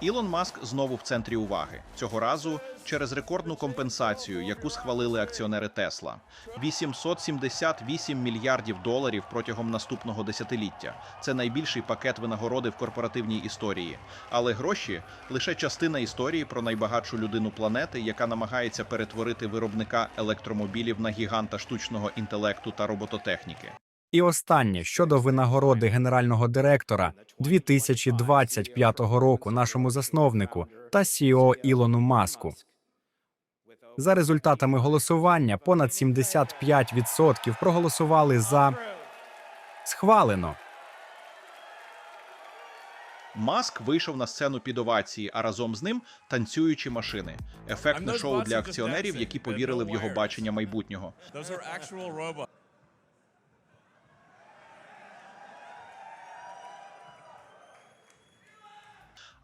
Ілон Маск знову в центрі уваги. Цього разу через рекордну компенсацію, яку схвалили акціонери Тесла. 878 мільярдів доларів протягом наступного десятиліття. Це найбільший пакет винагороди в корпоративній історії. Але гроші лише частина історії про найбагатшу людину планети, яка намагається перетворити виробника електромобілів на гіганта штучного інтелекту та робототехніки. І останнє щодо винагороди генерального директора 2025 року нашому засновнику та CEO Ілону Маску. За результатами голосування понад 75% проголосували за схвалено. Маск вийшов на сцену під овації, а разом з ним танцюючі машини. Ефектне шоу для акціонерів, які повірили в його бачення майбутнього.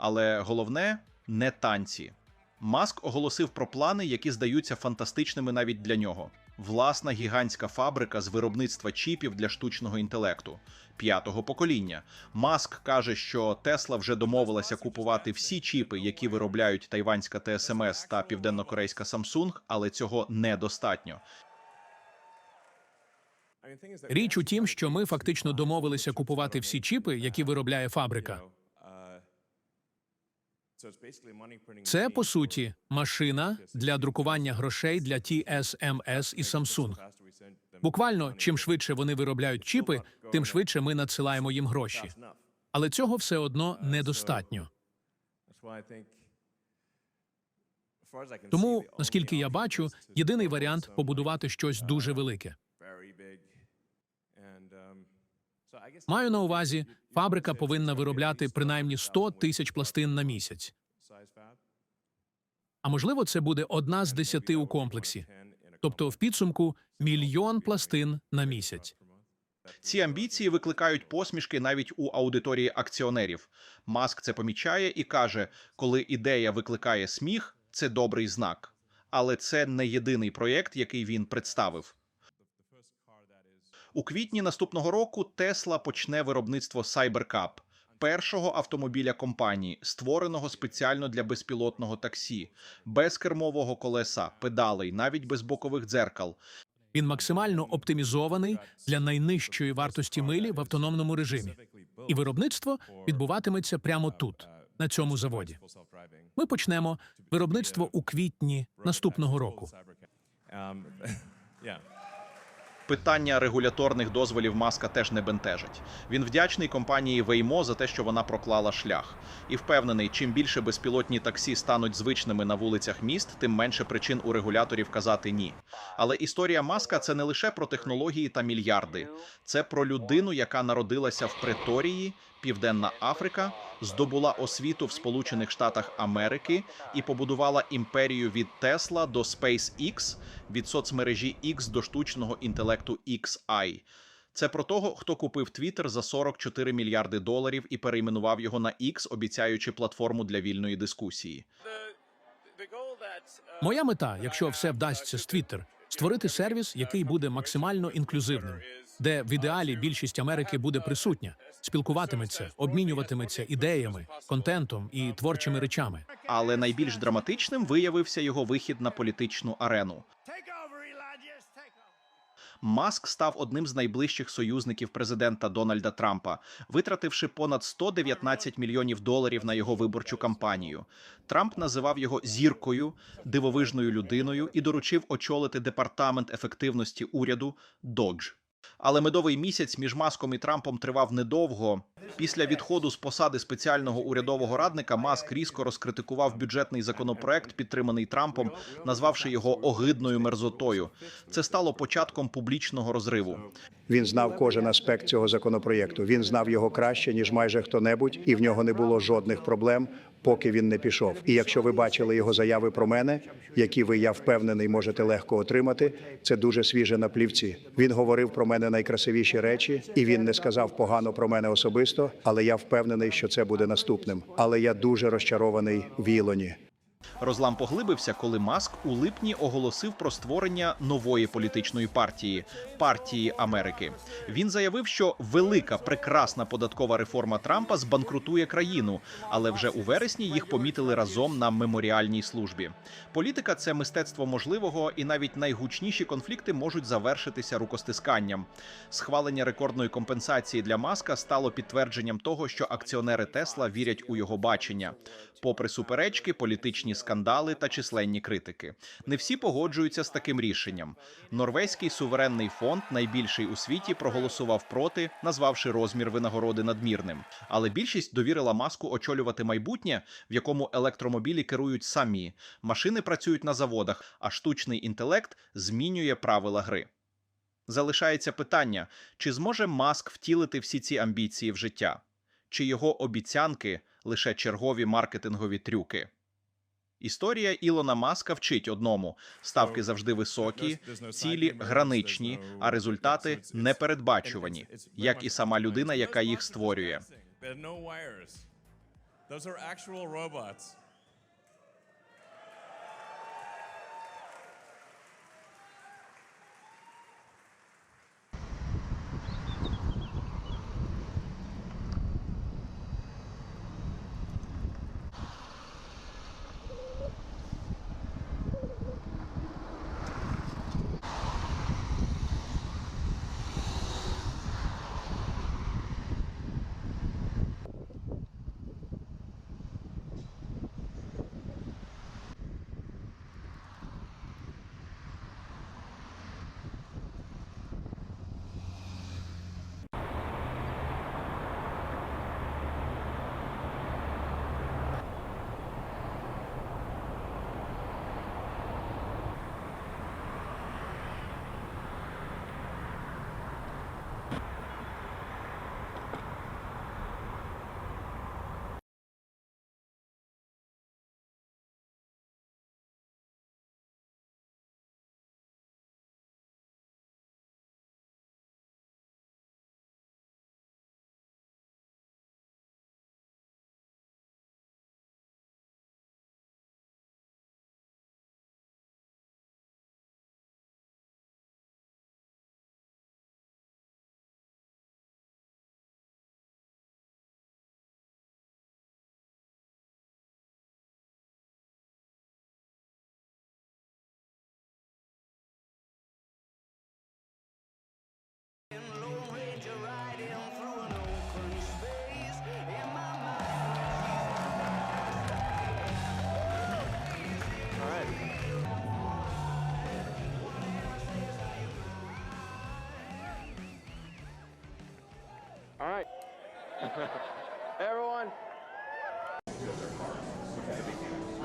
Але головне не танці. Маск оголосив про плани, які здаються фантастичними навіть для нього. Власна гігантська фабрика з виробництва чіпів для штучного інтелекту п'ятого покоління. Маск каже, що Тесла вже домовилася купувати всі чіпи, які виробляють тайванська ТСМС та південнокорейська Samsung, але цього недостатньо. Річ у тім, що ми фактично домовилися купувати всі чіпи, які виробляє фабрика. Це по суті машина для друкування грошей для TSMS і Samsung. Буквально, чим швидше вони виробляють чіпи, тим швидше ми надсилаємо їм гроші. Але цього все одно недостатньо. Тому, наскільки я бачу, єдиний варіант побудувати щось дуже велике. Маю на увазі, фабрика повинна виробляти принаймні 100 тисяч пластин на місяць. А можливо, це буде одна з десяти у комплексі, тобто в підсумку мільйон пластин на місяць. Ці амбіції викликають посмішки навіть у аудиторії акціонерів. Маск це помічає і каже: коли ідея викликає сміх, це добрий знак. Але це не єдиний проєкт, який він представив. У квітні наступного року Тесла почне виробництво Cybercab, першого автомобіля компанії, створеного спеціально для безпілотного таксі, без кермового колеса, педалей, навіть без бокових дзеркал. Він максимально оптимізований для найнижчої вартості милі в автономному режимі, і виробництво відбуватиметься прямо тут, на цьому заводі. Ми почнемо виробництво у квітні наступного року. Питання регуляторних дозволів маска теж не бентежить. Він вдячний компанії Веймо за те, що вона проклала шлях, і впевнений, чим більше безпілотні таксі стануть звичними на вулицях міст, тим менше причин у регуляторів казати ні. Але історія маска це не лише про технології та мільярди, це про людину, яка народилася в Преторії, Південна Африка, здобула освіту в Сполучених Штатах Америки і побудувала імперію від Тесла до SpaceX, від соцмережі X до штучного інтелекту XI. Це про того, хто купив Twitter за 44 мільярди доларів і перейменував його на X, обіцяючи платформу для вільної дискусії. Моя мета, якщо все вдасться з Twitter, створити сервіс, який буде максимально інклюзивним, де в ідеалі більшість Америки буде присутня, спілкуватиметься, обмінюватиметься ідеями, контентом і творчими речами. Але найбільш драматичним виявився його вихід на політичну арену. Маск став одним з найближчих союзників президента Дональда Трампа, витративши понад 119 мільйонів доларів на його виборчу кампанію. Трамп називав його зіркою, дивовижною людиною і доручив очолити департамент ефективності уряду Додж. Але медовий місяць між Маском і Трампом тривав недовго. Після відходу з посади спеціального урядового радника Маск різко розкритикував бюджетний законопроект, підтриманий Трампом, назвавши його огидною мерзотою. Це стало початком публічного розриву. Він знав кожен аспект цього законопроєкту. Він знав його краще ніж майже хто-небудь, і в нього не було жодних проблем, поки він не пішов. І якщо ви бачили його заяви про мене, які ви я впевнений можете легко отримати, це дуже свіже на плівці. Він говорив про мене найкрасивіші речі, і він не сказав погано про мене особисто. Але я впевнений, що це буде наступним. Але я дуже розчарований в Ілоні. Розлам поглибився, коли Маск у липні оголосив про створення нової політичної партії партії Америки. Він заявив, що велика прекрасна податкова реформа Трампа збанкрутує країну, але вже у вересні їх помітили разом на меморіальній службі. Політика це мистецтво можливого, і навіть найгучніші конфлікти можуть завершитися рукостисканням. Схвалення рекордної компенсації для Маска стало підтвердженням того, що акціонери Тесла вірять у його бачення. Попри суперечки, політичні скандали та численні критики, не всі погоджуються з таким рішенням. Норвезький суверенний фонд, найбільший у світі, проголосував проти, назвавши розмір винагороди надмірним. Але більшість довірила маску очолювати майбутнє, в якому електромобілі керують самі, машини працюють на заводах, а штучний інтелект змінює правила гри. Залишається питання: чи зможе Маск втілити всі ці амбіції в життя? Чи його обіцянки лише чергові маркетингові трюки? Історія Ілона Маска вчить одному: ставки завжди високі, цілі граничні, а результати непередбачувані, як і сама людина, яка їх створює.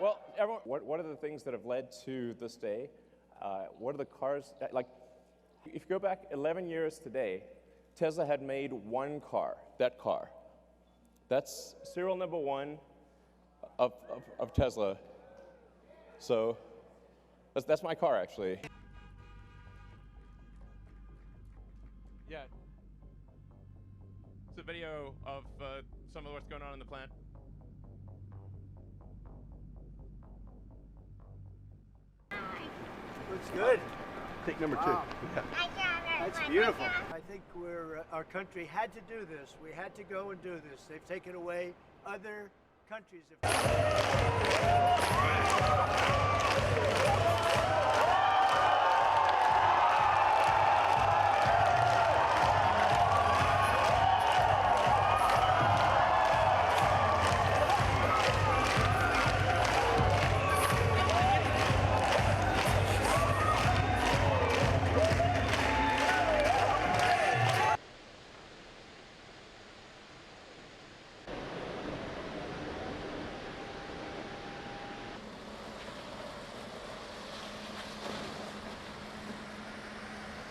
well, everyone, what, what are the things that have led to this day? Uh, what are the cars, that- like, if you go back 11 years today, Tesla had made one car, that car. That's serial number one of, of, of Tesla. So, that's, that's my car, actually. Yeah. It's a video of uh, some of what's going on in the plant. Looks good. Take number two. That's beautiful. I think we're, uh, our country had to do this. We had to go and do this. They've taken away other countries. Have-